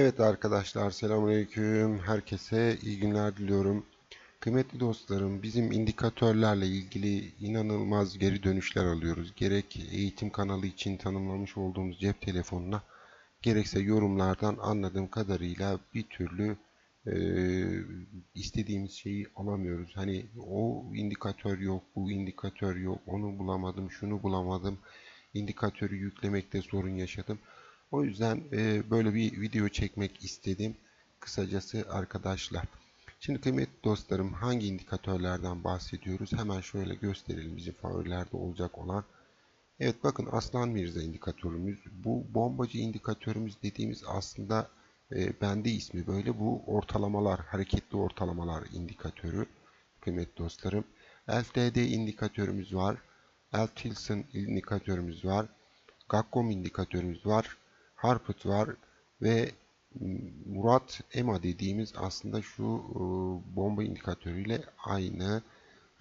Evet arkadaşlar selamünaleyküm. Herkese iyi günler diliyorum. Kıymetli dostlarım bizim indikatörlerle ilgili inanılmaz geri dönüşler alıyoruz. Gerek eğitim kanalı için tanımlamış olduğumuz cep telefonuna gerekse yorumlardan anladığım kadarıyla bir türlü e, istediğimiz şeyi alamıyoruz. Hani o indikatör yok, bu indikatör yok, onu bulamadım, şunu bulamadım. İndikatörü yüklemekte sorun yaşadım. O yüzden e, böyle bir video çekmek istedim. Kısacası arkadaşlar. Şimdi kıymetli dostlarım hangi indikatörlerden bahsediyoruz? Hemen şöyle gösterelim bizim favorilerde olacak olan. Evet bakın Aslan Mirza indikatörümüz. Bu bombacı indikatörümüz dediğimiz aslında e, bende ismi böyle. Bu ortalamalar, hareketli ortalamalar indikatörü. Kıymetli dostlarım. LTD indikatörümüz var. L-Tilson indikatörümüz var. Gakkom indikatörümüz var. Harput var ve Murat EMA dediğimiz aslında şu e, bomba indikatörüyle aynı.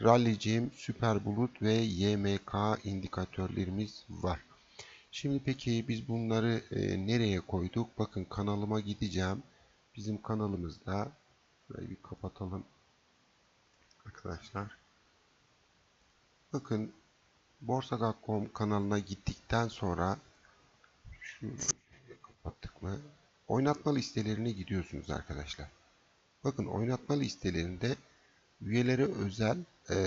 Rallycim, Süper Bulut ve YMK indikatörlerimiz var. Şimdi peki biz bunları e, nereye koyduk? Bakın kanalıma gideceğim. Bizim kanalımızda burayı bir kapatalım arkadaşlar. Bakın Borsa.com kanalına gittikten sonra şu mı? Oynatma listelerine gidiyorsunuz arkadaşlar. Bakın oynatma listelerinde üyelere özel e,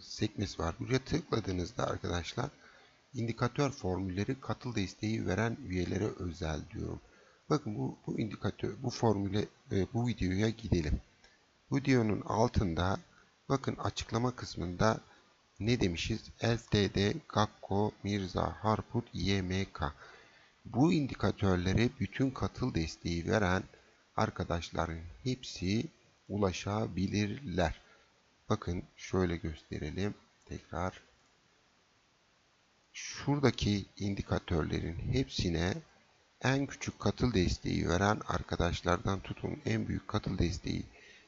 sekmesi var. Buraya tıkladığınızda arkadaşlar indikatör formülleri katıl desteği veren üyelere özel diyorum. Bakın bu, bu indikatör, bu formüle, e, bu videoya gidelim. Videonun altında bakın açıklama kısmında ne demişiz? LTD, Gakko, Mirza, Harput, YMK. Bu indikatörlere bütün katıl desteği veren arkadaşların hepsi ulaşabilirler. Bakın şöyle gösterelim. Tekrar şuradaki indikatörlerin hepsine en küçük katıl desteği veren arkadaşlardan tutun en büyük katıl desteği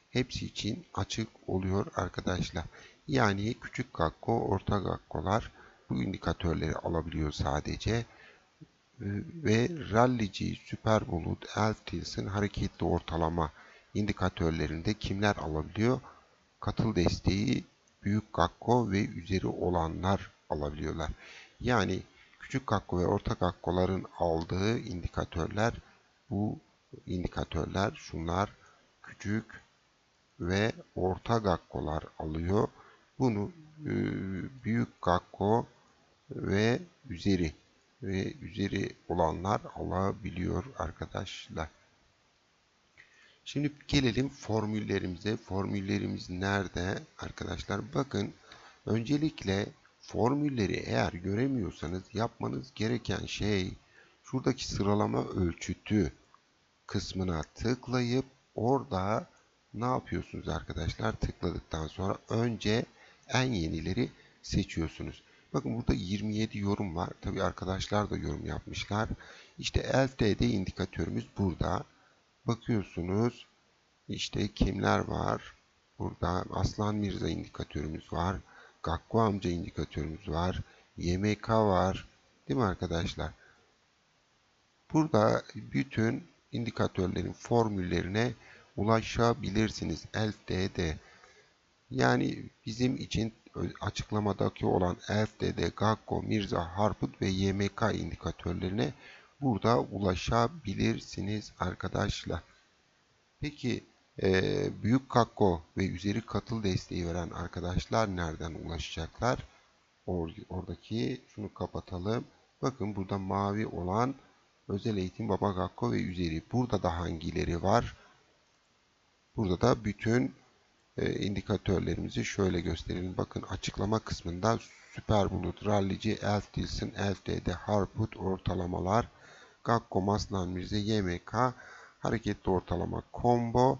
hepsi için açık oluyor arkadaşlar. Yani küçük gakko, orta gakkolar bu indikatörleri alabiliyor sadece ve rallici, süper bulut, elf tilsin hareketli ortalama indikatörlerinde kimler alabiliyor? Katıl desteği, büyük gakko ve üzeri olanlar alabiliyorlar. Yani küçük gakko ve orta gakkoların aldığı indikatörler bu indikatörler şunlar küçük ve orta gakkolar alıyor. Bunu e, büyük gakko ve üzeri ve üzeri olanlar alabiliyor arkadaşlar. Şimdi gelelim formüllerimize. Formüllerimiz nerede arkadaşlar? Bakın öncelikle formülleri eğer göremiyorsanız yapmanız gereken şey şuradaki sıralama ölçütü kısmına tıklayıp orada ne yapıyorsunuz arkadaşlar? Tıkladıktan sonra önce en yenileri seçiyorsunuz. Bakın burada 27 yorum var. Tabi arkadaşlar da yorum yapmışlar. İşte LTD indikatörümüz burada. Bakıyorsunuz işte kimler var? Burada Aslan Mirza indikatörümüz var. Gakko amca indikatörümüz var. YMK var. Değil mi arkadaşlar? Burada bütün indikatörlerin formüllerine ulaşabilirsiniz. LTD. Yani bizim için açıklamadaki olan FDD, Gakko, Mirza, Harput ve YMK indikatörlerine burada ulaşabilirsiniz arkadaşlar. Peki e, büyük Gakko ve üzeri katıl desteği veren arkadaşlar nereden ulaşacaklar? Or, oradaki şunu kapatalım. Bakın burada mavi olan özel eğitim Baba Gakko ve üzeri. Burada da hangileri var? Burada da bütün e, indikatörlerimizi şöyle gösterelim. Bakın açıklama kısmında Süper Bulut, Rallici, Elf Dilson, Elf DD, Harput ortalamalar, Gakko, Maslan Mirze, YMK, hareketli ortalama, combo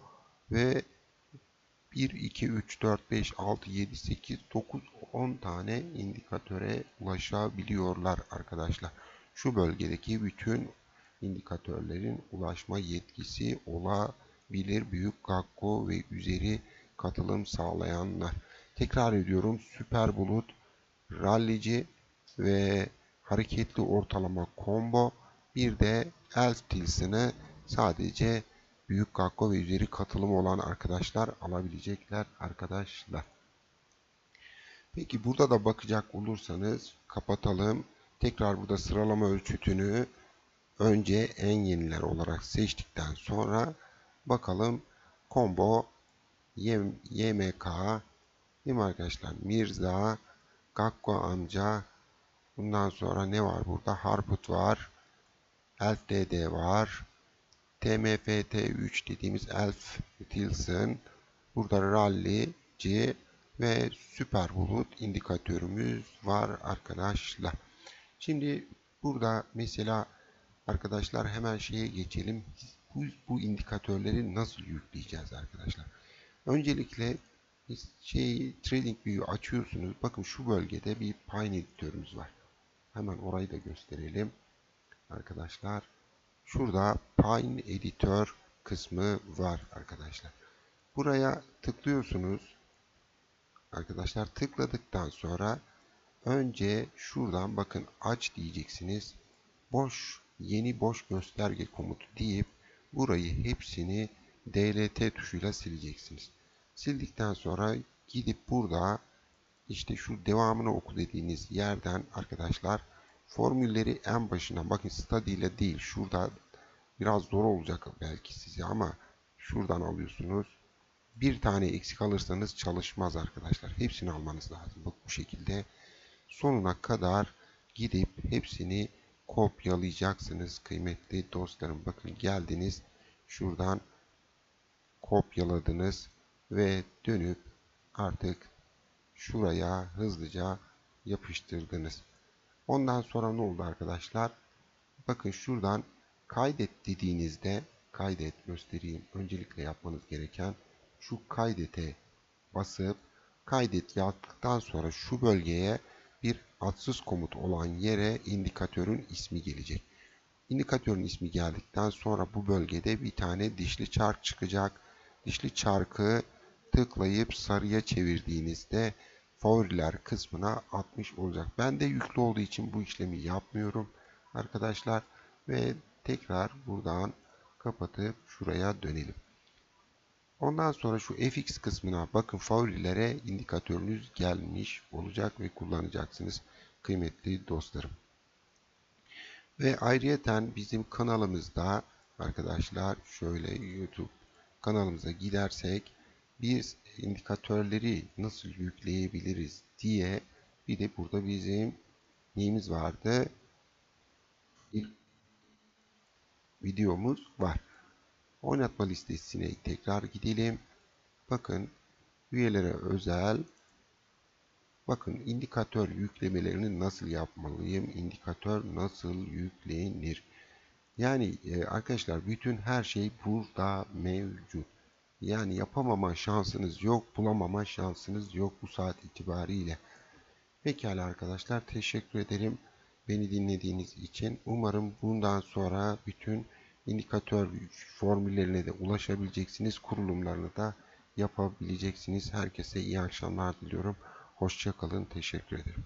ve 1, 2, 3, 4, 5, 6, 7, 8, 9, 10 tane indikatöre ulaşabiliyorlar arkadaşlar. Şu bölgedeki bütün indikatörlerin ulaşma yetkisi olabilir. Büyük Gakko ve üzeri katılım sağlayanlar. Tekrar ediyorum süper bulut, rallici ve hareketli ortalama combo bir de elf tilsini sadece Büyük Kakko ve üzeri katılım olan arkadaşlar alabilecekler arkadaşlar. Peki burada da bakacak olursanız kapatalım. Tekrar burada sıralama ölçütünü önce en yeniler olarak seçtikten sonra bakalım combo YMK değil mi arkadaşlar? Mirza, Gakko amca bundan sonra ne var burada? Harput var. DD var. TMFT3 dediğimiz Elf Tilson. Burada Rally'ci ve Süper Bulut indikatörümüz var arkadaşlar. Şimdi burada mesela arkadaşlar hemen şeye geçelim. Bu, bu indikatörleri nasıl yükleyeceğiz arkadaşlar? Öncelikle şeyi TradingView'yu açıyorsunuz. Bakın şu bölgede bir Pine editörümüz var. Hemen orayı da gösterelim. Arkadaşlar şurada Pine editör kısmı var arkadaşlar. Buraya tıklıyorsunuz. Arkadaşlar tıkladıktan sonra önce şuradan bakın aç diyeceksiniz. Boş yeni boş gösterge komutu deyip burayı hepsini DLT tuşuyla sileceksiniz. Sildikten sonra gidip burada işte şu devamını oku dediğiniz yerden arkadaşlar formülleri en başına bakın study ile değil şurada biraz zor olacak belki size ama şuradan alıyorsunuz. Bir tane eksik alırsanız çalışmaz arkadaşlar. Hepsini almanız lazım. Bak bu şekilde sonuna kadar gidip hepsini kopyalayacaksınız kıymetli dostlarım. Bakın geldiniz şuradan kopyaladınız ve dönüp artık şuraya hızlıca yapıştırdınız. Ondan sonra ne oldu arkadaşlar? Bakın şuradan kaydet dediğinizde kaydet göstereyim. Öncelikle yapmanız gereken şu kaydete basıp kaydet yaptıktan sonra şu bölgeye bir atsız komut olan yere indikatörün ismi gelecek. İndikatörün ismi geldikten sonra bu bölgede bir tane dişli çark çıkacak. Dişli çarkı tıklayıp sarıya çevirdiğinizde favoriler kısmına atmış olacak. Ben de yüklü olduğu için bu işlemi yapmıyorum arkadaşlar. Ve tekrar buradan kapatıp şuraya dönelim. Ondan sonra şu fx kısmına bakın favorilere indikatörünüz gelmiş olacak ve kullanacaksınız kıymetli dostlarım. Ve ayrıyeten bizim kanalımızda arkadaşlar şöyle YouTube kanalımıza gidersek biz indikatörleri nasıl yükleyebiliriz diye bir de burada bizim neyimiz vardı? Bir videomuz var. Oynatma listesine tekrar gidelim. Bakın üyelere özel Bakın indikatör yüklemelerini nasıl yapmalıyım? İndikatör nasıl yüklenir? Yani e, arkadaşlar bütün her şey burada mevcut. Yani yapamama şansınız yok, bulamama şansınız yok bu saat itibariyle. Pekala arkadaşlar teşekkür ederim beni dinlediğiniz için. Umarım bundan sonra bütün indikatör formüllerine de ulaşabileceksiniz. Kurulumlarını da yapabileceksiniz. Herkese iyi akşamlar diliyorum. Hoşçakalın. Teşekkür ederim.